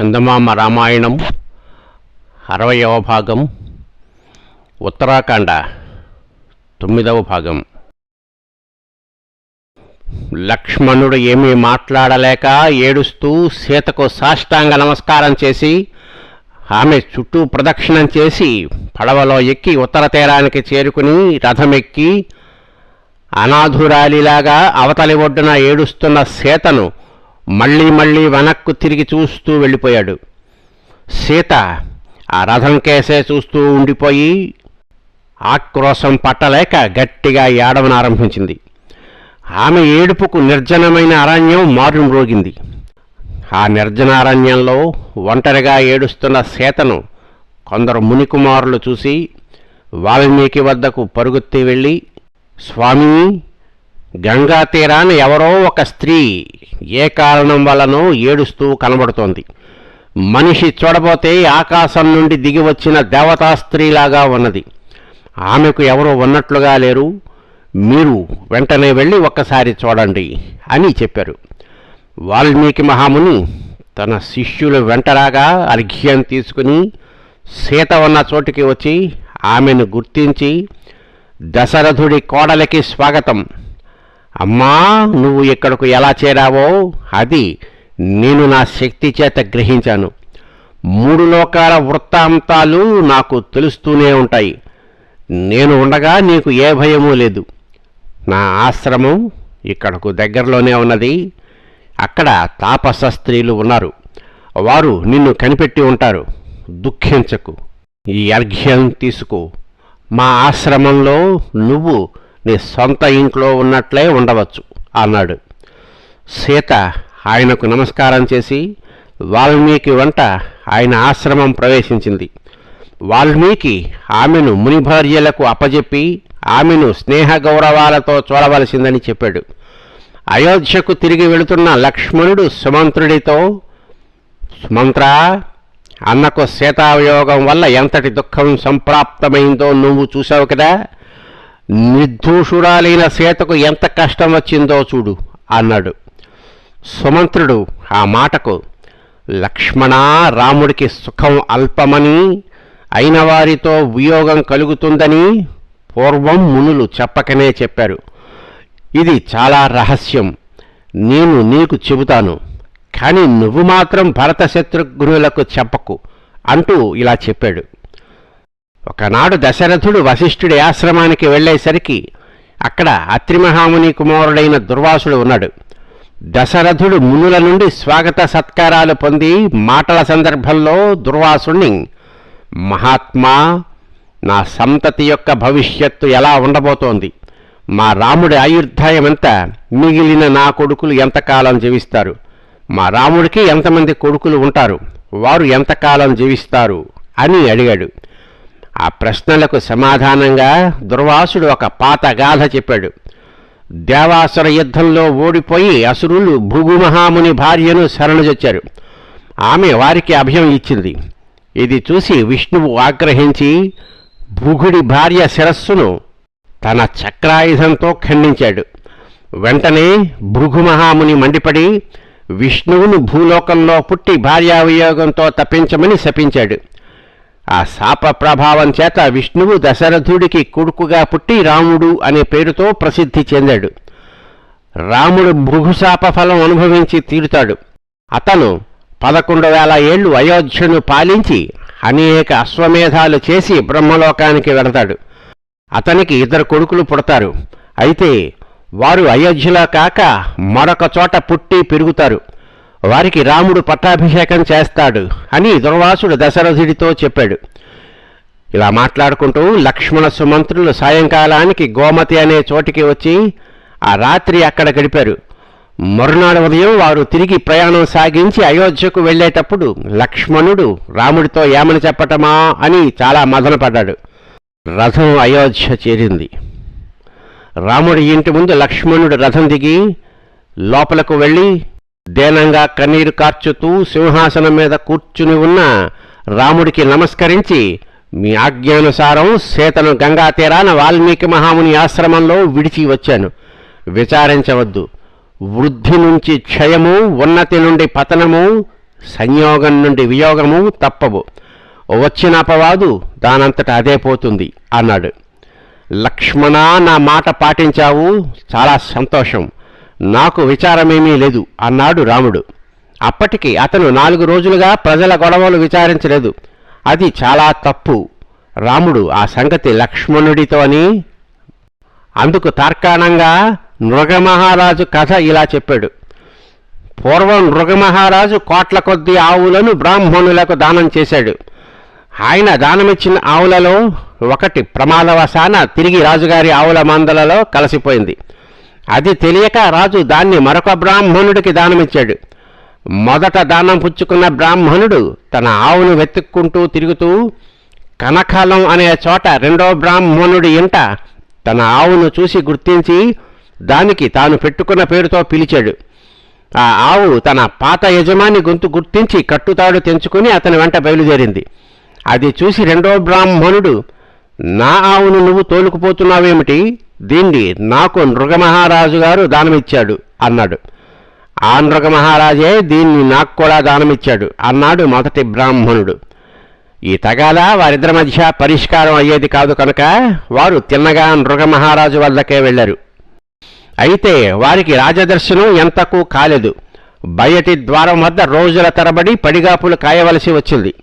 చందమామ రామాయణం అరవయవ భాగం ఉత్తరాఖండ తొమ్మిదవ భాగం. లక్ష్మణుడు ఏమీ మాట్లాడలేక ఏడుస్తూ సీతకు సాష్టాంగ నమస్కారం చేసి ఆమె చుట్టూ ప్రదక్షిణం చేసి పడవలో ఎక్కి ఉత్తర తీరానికి చేరుకుని రథమెక్కి అనాథురాలిలాగా అవతలి ఒడ్డున ఏడుస్తున్న సీతను మళ్ళీ మళ్ళీ వెనక్కు తిరిగి చూస్తూ వెళ్ళిపోయాడు. సీత ఆ రథం కేసే చూస్తూ ఉండిపోయి ఆక్రోశం పట్టలేక గట్టిగా ఏడవనారంభించింది ఆమె ఏడుపుకు నిర్జనమైన అరణ్యం మారుమ్రోగింది ఆ నిర్జనారణ్యంలో ఒంటరిగా ఏడుస్తున్న సీతను కొందరు మునికుమారులు చూసి వాల్మీకి వద్దకు పరుగుత్తి వెళ్ళి స్వామి గంగా తీరాన ఎవరో ఒక స్త్రీ ఏ కారణం వలనో ఏడుస్తూ కనబడుతోంది. మనిషి చూడబోతే ఆకాశం నుండి దిగి వచ్చిన దేవతా స్త్రీలాగా ఉన్నది. ఆమెకు ఎవరో ఉన్నట్లుగా లేరు. మీరు వెంటనే వెళ్ళి ఒక్కసారి చూడండి అని చెప్పారు. వాల్మీకి మహాముని తన శిష్యులు వెంటరాగా అర్ఘ్యం తీసుకుని సీత ఉన్న చోటికి వచ్చి ఆమెను గుర్తించి దశరథుడి కోడలికి స్వాగతం. అమ్మా నువ్వు ఇక్కడకు ఎలా చేరావో అది నేను నా శక్తి చేత గ్రహించాను. మూడు లోకాల వృత్తాంతాలు నాకు తెలుస్తూనే ఉంటాయి. నేను ఉండగా నీకు ఏ భయమూ లేదు. నా ఆశ్రమం ఇక్కడకు దగ్గరలోనే ఉన్నది. అక్కడ తాపస స్త్రీలు ఉన్నారు. వారు నిన్ను కనిపెట్టి ఉంటారు. దుఃఖించకు. ఈ అర్ఘ్యం తీసుకో. మా ఆశ్రమంలో నువ్వు నీ సొంత ఇంట్లో ఉన్నట్లే ఉండవచ్చు అన్నాడు. సీత ఆయనకు నమస్కారం చేసి వాల్మీకి వంట ఆయన ఆశ్రమం ప్రవేశించింది. వాల్మీకి ఆమెను మునిభార్యలకు అప్పజెప్పి ఆమెను స్నేహ గౌరవాలతో చూడవలసిందని చెప్పాడు. అయోధ్యకు తిరిగి వెళుతున్న లక్ష్మణుడు సుమంత్రుడితో సుమంత్ర అన్నకు సీతావియోగం వల్ల ఎంతటి దుఃఖం సంప్రాప్తమైందో నువ్వు చూసావు కదా? నిర్దోషురాలైన సీతకు ఎంత కష్టం వచ్చిందో చూడు అన్నాడు. సుమంత్రుడు ఆ మాటకు లక్ష్మణ రాముడికి సుఖం అల్పమని అయిన వారితో వియోగం కలుగుతుందని పూర్వం మునులు చెప్పకనే చెప్పారు. ఇది చాలా రహస్యం. నేను నీకు చెబుతాను. కానీ నువ్వు మాత్రం భరత శత్రుఘ్నులకు చెప్పకు అంటూ ఇలా చెప్పాడు. ఒకనాడు దశరథుడు వశిష్ఠుడి ఆశ్రమానికి వెళ్ళేసరికి అక్కడ అత్రిమహాముని కుమారుడైన దుర్వాసుడు ఉన్నాడు. దశరథుడు మునుల నుండి స్వాగత సత్కారాలు పొంది మాటల సందర్భంలో దుర్వాసుణ్ణి మహాత్మా నా సంతతి యొక్క భవిష్యత్తు ఎలా ఉండబోతోంది? మా రాముడి ఆయుర్దాయమంతా మిగిలిన నా కొడుకులు ఎంతకాలం జీవిస్తారు? మా రాముడికి ఎంతమంది కొడుకులు ఉంటారు? వారు ఎంతకాలం జీవిస్తారు? అని అడిగాడు. ఆ ప్రశ్నలకు సమాధానంగా దుర్వాసుడు ఒక పాత గాథ చెప్పాడు. దేవాసుర యుద్ధంలో ఓడిపోయి అసురులు భృగుమహాముని భార్యను శరణజొచ్చారు. ఆమె వారికి అభయం ఇచ్చింది. ఇది చూసి విష్ణువు ఆగ్రహించి భృగుడి భార్య శిరస్సును తన చక్రాయుధంతో ఖండించాడు. వెంటనే భృగుమహాముని మండిపడి విష్ణువును భూలోకంలో పుట్టి భార్యావియోగంతో తప్పించమని శపించాడు. ఆ శాప ప్రభావం చేత విష్ణువు దశరథుడికి కొడుకుగా పుట్టి రాముడు అనే పేరుతో ప్రసిద్ధి చెందాడు. రాముడు భృగుశాప ఫలం అనుభవించి తీరుతాడు. అతను పదకొండు వేల ఏళ్ళు అయోధ్యను పాలించి అనేక అశ్వమేధాలు చేసి బ్రహ్మలోకానికి వెళతాడు. అతనికి ఇద్దరు కొడుకులు పుడతారు. అయితే వారు అయోధ్యలో కాక మరొక చోట పుట్టి పెరుగుతారు. వారికి రాముడు పట్టాభిషేకం చేస్తాడు అని దుర్వాసుడు దశరథుడితో చెప్పాడు. ఇలా మాట్లాడుకుంటూ లక్ష్మణ సుమంత్రులు సాయంకాలానికి గోమతి అనే చోటికి వచ్చి ఆ రాత్రి అక్కడ గడిపారు. మరునాడు ఉదయం వారు తిరిగి ప్రయాణం సాగించి అయోధ్యకు వెళ్ళేటప్పుడు లక్ష్మణుడు రాముడితో ఏమని చెప్పటమా అని చాలా మదనపడ్డాడు. రథం అయోధ్య చేరింది. రాముడి ఇంటి ముందు లక్ష్మణుడు రథం దిగి లోపలకు వెళ్ళి దేనంగా కన్నీరు కార్చుతూ సింహాసనం మీద కూర్చుని ఉన్న రాముడికి నమస్కరించి మీ ఆజ్ఞానుసారం సీతను గంగా తీరాన వాల్మీకి మహాముని ఆశ్రమంలో విడిచి వచ్చాను. విచారించవద్దు. వృద్ధి నుంచి క్షయము ఉన్నతి నుండి పతనము సంయోగం నుండి వియోగము తప్పవు. వచ్చిన అపవాదు దానంతట అదే పోతుంది అన్నాడు. లక్ష్మణ నా మాట పాటించావు. చాలా సంతోషం. నాకు విచారమేమీ లేదు అన్నాడు రాముడు. అప్పటికి అతను నాలుగు రోజులుగా ప్రజల గొడవలు విచారించలేదు. అది చాలా తప్పు. రాముడు ఆ సంగతి లక్ష్మణుడితోని అందుకు తార్కాణంగా నృగమహారాజు కథ ఇలా చెప్పాడు. పూర్వం నృగమహారాజు కోట్ల కొద్ది ఆవులను బ్రాహ్మణులకు దానం చేశాడు. ఆయన దానమిచ్చిన ఆవులలో ఒకటి ప్రమాదవశాన తిరిగి రాజుగారి ఆవుల మందలలో కలిసిపోయింది. అది తెలియక రాజు దాన్ని మరొక బ్రాహ్మణుడికి దానమిచ్చాడు. మొదట దానం పుచ్చుకున్న బ్రాహ్మణుడు తన ఆవును వెతుక్కుంటూ తిరుగుతూ కనకాలం అనే చోట రెండో బ్రాహ్మణుడి ఇంట తన ఆవును చూసి గుర్తించి దానికి తాను పెట్టుకున్న పేరుతో పిలిచాడు. ఆ ఆవు తన పాత యజమాని గొంతు గుర్తించి కట్టుతాడు తెంచుకుని అతని వెంట బయలుదేరింది. అది చూసి రెండో బ్రాహ్మణుడు నా ఆవును నువ్వు తోలుకుపోతున్నావేమిటి? దీన్ని నాకు నృగమహారాజు గారు దానమిచ్చాడు అన్నాడు. ఆ నృగమహారాజే దీన్ని నాకు కూడా దానమిచ్చాడు అన్నాడు మొదటి బ్రాహ్మణుడు. ఈ తగాద వారిద్దరి మధ్య పరిష్కారం అయ్యేది కాదు కనుక వారు తిన్నగా నృగమహారాజు వద్దకే వెళ్ళారు. అయితే వారికి రాజదర్శనం ఎంతకు కాలేదు. బయటి ద్వారం వద్ద రోజుల తరబడి పడిగాపులు కాయవలసి వచ్చింది.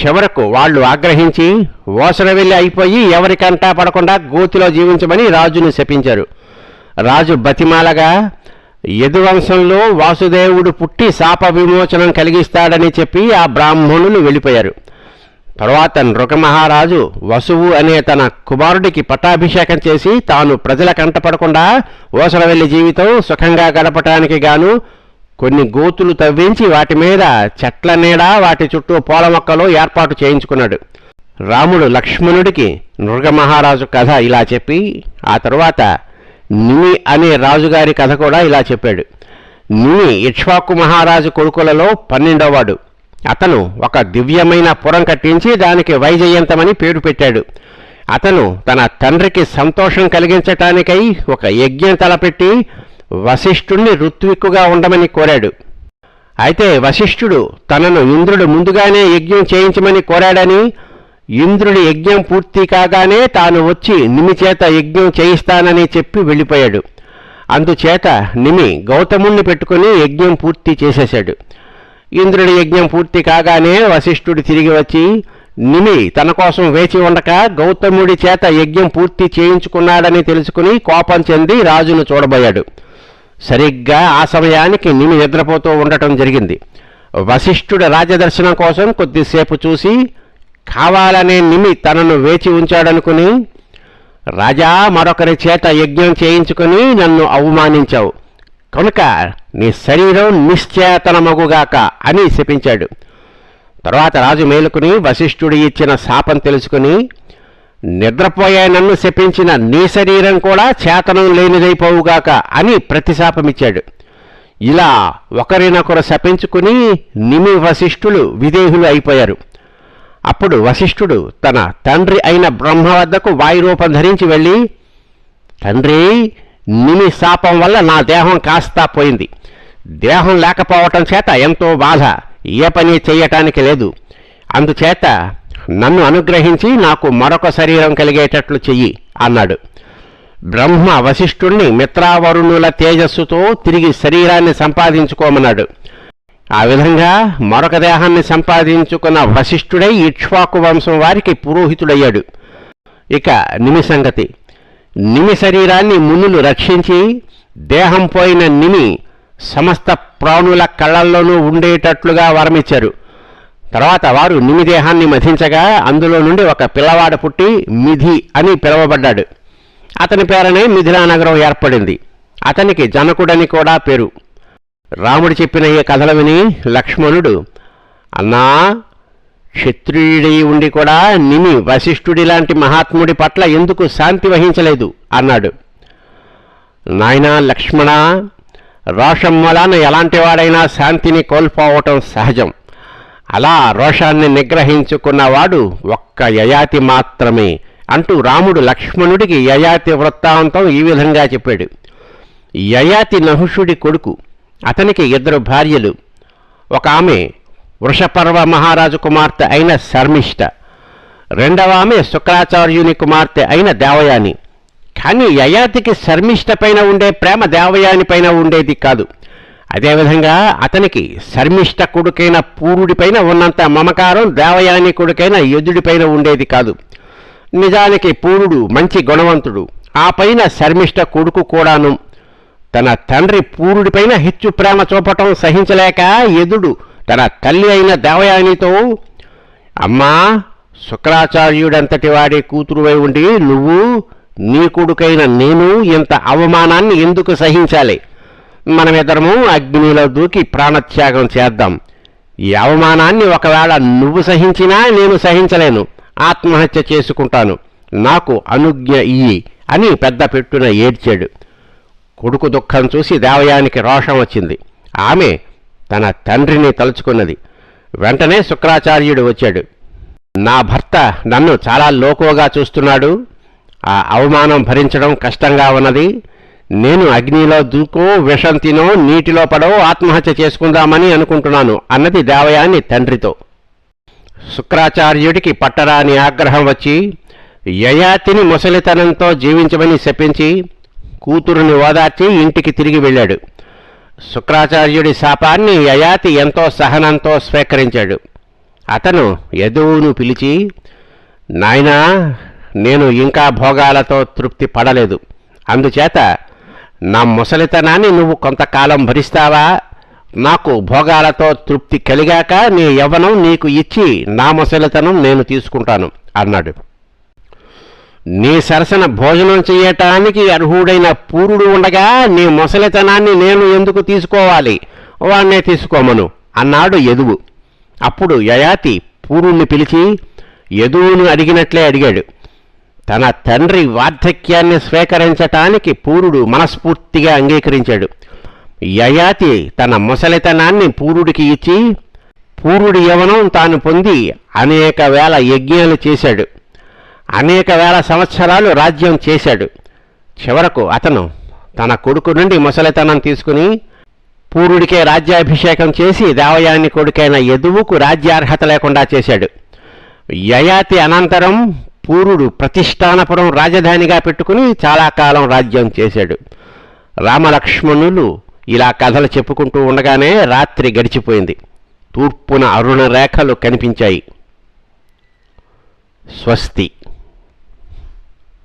చివరకు వాళ్ళు ఆగ్రహించి ఓసర వెళ్ళి అయిపోయి ఎవరికంటా పడకుండా గోతిలో జీవించమని రాజును శపించారు. రాజు బతిమాలగా యదువంశంలో వాసుదేవుడు పుట్టి శాప విమోచనం కలిగిస్తాడని చెప్పి ఆ బ్రాహ్మణులు వెళ్ళిపోయారు. తరువాత నృగమహారాజు వసువు అనే తన కుమారుడికి పట్టాభిషేకం చేసి తాను ప్రజల కంటపడకుండా ఓసరవెల్లి జీవితం సుఖంగా గడపటానికి గాను కొన్ని గోతులు తవ్వించి వాటి మీద చెట్ల నీడ వాటి చుట్టూ పూల మొక్కలు ఏర్పాటు చేయించుకున్నాడు. రాముడు లక్ష్మణుడికి నృగమహారాజు కథ ఇలా చెప్పి ఆ తరువాత నిమి అనే రాజుగారి కథ కూడా ఇలా చెప్పాడు. నిమి ఇక్ష్వాకు మహారాజు కొడుకులలో పన్నెండవవాడు అతను ఒక దివ్యమైన పురం కట్టించి దానికి వైజయంతమని పేరు పెట్టాడు. అతను తన తండ్రికి సంతోషం కలిగించటానికై ఒక యజ్ఞం తలపెట్టి వశిష్ఠుణ్ణి ఋత్విక్కుగా ఉండమని కోరాడు. అయితే వశిష్ఠుడు తనను ఇంద్రుడు ముందుగానే యజ్ఞం చేయించమని కోరాడని ఇంద్రుడి యజ్ఞం పూర్తి కాగానే తాను వచ్చి నిమి చేత యజ్ఞం చేయిస్తానని చెప్పి వెళ్ళిపోయాడు. అందుచేత నిమి గౌతముణ్ణి పెట్టుకుని యజ్ఞం పూర్తి చేసేశాడు. ఇంద్రుడి యజ్ఞం పూర్తి కాగానే వశిష్ఠుడు తిరిగి వచ్చి నిమి తన కోసం వేచి ఉండక గౌతముడి చేత యజ్ఞం పూర్తి చేయించుకున్నాడని తెలుసుకుని కోపం చెంది రాజును చూడబోయాడు. సరిగ్గా ఆ సమయానికి నిమి నిద్రపోతూ ఉండటం జరిగింది. వశిష్ఠుడు రాజదర్శనం కోసం కొద్దిసేపు చూసి కావాలనే నిమి తనను వేచి ఉంచాడనుకుని రాజా మరొకరి చేత యజ్ఞం చేయించుకుని నన్ను అవమానించావు. కనుక నీ శరీరం నిశ్చేతనమగుగాక అని శపించాడు. తర్వాత రాజు మేలుకుని వశిష్ఠుడు ఇచ్చిన శాపం తెలుసుకుని నిద్రపోయే నన్ను శపించిన నీ శరీరం కూడా చేతనం లేనిదైపోవుగాక అని ప్రతిశాపమిచ్చాడు. ఇలా ఒకరినొకరు శపించుకుని నిమి వశిష్ఠులు విదేహులు అయిపోయారు. అప్పుడు వశిష్ఠుడు తన తండ్రి అయిన బ్రహ్మ వద్దకు వాయురూపం ధరించి వెళ్ళి తండ్రి నిమి శాపం వల్ల నా దేహం కాస్తా పోయింది. దేహం లేకపోవటం చేత ఎంతో బాధ. ఏ పని చేయటానికి లేదు. అందుచేత నన్ను అనుగ్రహించి నాకు మరొక శరీరం కలిగేటట్లు చెయ్యి అన్నాడు. బ్రహ్మ వశిష్ఠుణ్ణి మిత్రావరుణుల తేజస్సుతో తిరిగి శరీరాన్ని సంపాదించుకోమన్నాడు. ఆ విధంగా మరొక దేహాన్ని సంపాదించుకున్న వశిష్ఠుడై ఇక్ష్వాకు వంశం వారికి పురోహితుడయ్యాడు. ఇక నిమి సంగతి. నిమి శరీరాన్ని మునులు రక్షించి దేహం పోయిన నిమి సమస్త ప్రాణుల కళ్ళల్లోనూ ఉండేటట్లుగా వరమిచ్చారు. తర్వాత వారు నిమి దేహాన్ని మధించగా అందులో నుండి ఒక పిల్లవాడు పుట్టి మిధి అని పిలువబడ్డాడు. అతని పేరనే మిథిలా నగరం ఏర్పడింది. అతనికి జనకుడని కూడా పేరు. రాముడు చెప్పిన ఈ కథలు విని లక్ష్మణుడు అన్నా క్షత్రియుడి ఉండి కూడా నిమి వశిష్ఠుడి లాంటి మహాత్ముడి పట్ల ఎందుకు శాంతి వహించలేదు? అన్నాడు. నాయనా లక్ష్మణ రోషం వలన ఎలాంటి వాడైనా శాంతిని కోల్పోవటం సహజం. అలా రోషాన్ని నిగ్రహించుకున్నవాడు ఒక్క యయాతి మాత్రమే అంటూ రాముడు లక్ష్మణుడికి యయాతి వృత్తాంతం ఈ విధంగా చెప్పాడు. యయాతి నహుషుడి కొడుకు అతనికి ఇద్దరు భార్యలు. ఒక ఆమె వృషపర్వ మహారాజు కుమార్తె అయిన శర్మిష్ట. రెండవ ఆమె శుక్రాచార్యుని కుమార్తె అయిన దేవయాని. కానీ యయాతికి శర్మిష్ట పైన ఉండే ప్రేమ దేవయాని పైన ఉండేది కాదు. అదేవిధంగా అతనికి శర్మిష్ట కొడుకైన పూరుడిపైన ఉన్నంత మమకారం దేవయాని కొడుకైన యదుడిపైన ఉండేది కాదు. నిజానికి పూరుడు మంచి గుణవంతుడు. ఆ పైన శర్మిష్ట కొడుకు కూడాను. తన తండ్రి పూరుడిపైన హెచ్చు ప్రేమ చూపటం సహించలేక యదుడు తన తల్లి అయిన దేవయానితో అమ్మా శుక్రాచార్యుడంతటి వాడి కూతురువై ఉండి నువ్వు నీ కొడుకైన నేను ఇంత అవమానాన్ని ఎందుకు సహించాలి? మనమిద్దరము అగ్నిలో దూకి ప్రాణత్యాగం చేద్దాం. ఈ అవమానాన్ని ఒకవేళ నువ్వు సహించినా నేను సహించలేను. ఆత్మహత్య చేసుకుంటాను. నాకు అనుజ్ఞ ఇయ్యి అని పెద్ద పెట్టున ఏడ్చాడు. కొడుకు దుఃఖం చూసి దేవయానికి రోషం వచ్చింది. ఆమె తన తండ్రిని తలుచుకున్నది. వెంటనే శుక్రాచార్యుడు వచ్చాడు. నా భర్త నన్ను చాలా లోకువగా చూస్తున్నాడు. ఆ అవమానం భరించడం కష్టంగా ఉన్నది. నేను అగ్నిలో దూకో విషం తినో నీటిలో పడో ఆత్మహత్య చేసుకుందామని అనుకుంటున్నాను అన్నది దేవయాని తండ్రితో. శుక్రాచార్యుడికి పట్టరాని ఆగ్రహం వచ్చి యయాతిని ముసలితనంతో జీవించమని శపించి కూతురుని ఓదార్చి ఇంటికి తిరిగి వెళ్ళాడు. శుక్రాచార్యుడి శాపాన్ని యయాతి ఎంతో సహనంతో స్వీకరించాడు. అతను యదువును పిలిచి నాయనా నేను ఇంకా భోగాలతో తృప్తి పడలేదు. అందుచేత నా ముసలితనాన్ని నువ్వు కొంతకాలం భరిస్తావా? నాకు భోగాలతో తృప్తి కలిగాక నీ యవ్వనం నీకు ఇచ్చి నా ముసలితనం నేను తీసుకుంటాను అన్నాడు. నీ సరసన భోజనం చేయటానికి అర్హుడైన పూరుడు ఉండగా నీ ముసలితనాన్ని నేను ఎందుకు తీసుకోవాలి? వాణ్ణే తీసుకోమను అన్నాడు యదువు. అప్పుడు యయాతి పూరుణ్ణి పిలిచి యదువును అడిగినట్లే అడిగాడు. తన తండ్రి వార్ధక్యాన్ని స్వీకరించటానికి పూరుడు మనస్ఫూర్తిగా అంగీకరించాడు. యయాతి తన ముసలితనాన్ని పూరుడికి ఇచ్చి పూరుడి యవనం తాను పొంది అనేక వేల యజ్ఞాలు చేశాడు. అనేక వేల సంవత్సరాలు రాజ్యం చేశాడు. చివరకు అతను తన కొడుకు నుండి ముసలితనం తీసుకుని పూరుడికే రాజ్యాభిషేకం చేసి దేవయాని కొడుకైన యదువుకు రాజ్యార్హత లేకుండా చేశాడు. యయాతి అనంతరం పూరుడు ప్రతిష్టానపురం రాజధానిగా పెట్టుకుని చాలా కాలం రాజ్యం చేశాడు. రామలక్ష్మణులు ఇలా కథలు చెప్పుకుంటూ ఉండగానే రాత్రి గడిచిపోయింది. తూర్పున అరుణ రేఖలు కనిపించాయి. స్వస్తి.